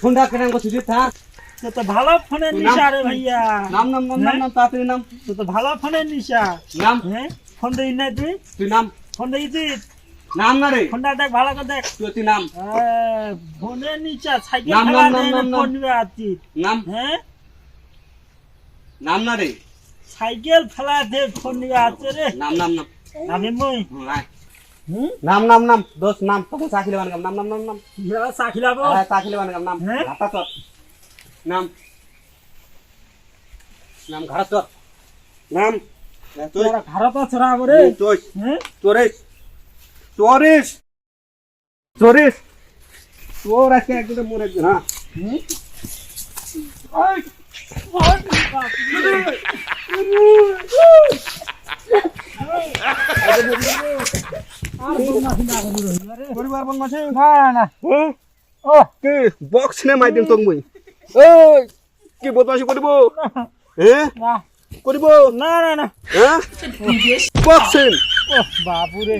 ফোনটা কেন করছিস থাক তো নাম নাম নাম নাম নাম নাম নাম হ্যাঁ নাম নাম নাম সাইকেল নাম, নাম, নাম, নাম, নাম হ্যাঁ নাম ফেলা দে ফোন নিবে আছে রে নাম নাম নাম আমি মই। হুম নাম নাম নাম দোস্ত নাম তখন চাখিলে বানগাম নাম নাম নাম নাম। ইয়া সাখিলাবো হ্যাঁ চাখিলে বানগাম নাম হ্যাঁ? হাতা চর নাম নাম ঘাড়া চর নাম তুই তোরা। ভারত ছড়াবো রে। তুই হ্যাঁ? চোরিস চোরিস তোর আজকে একদম মনে একদিন হ্যাঁ? পরিবার বদমাশি না না ও কি বক্স নে মাই দিম তোক মুই ওই কি বদমাশি করিব? হ্যাঁ না করিব না। না না হ্যাঁ বক্সিং ও বাপুরে।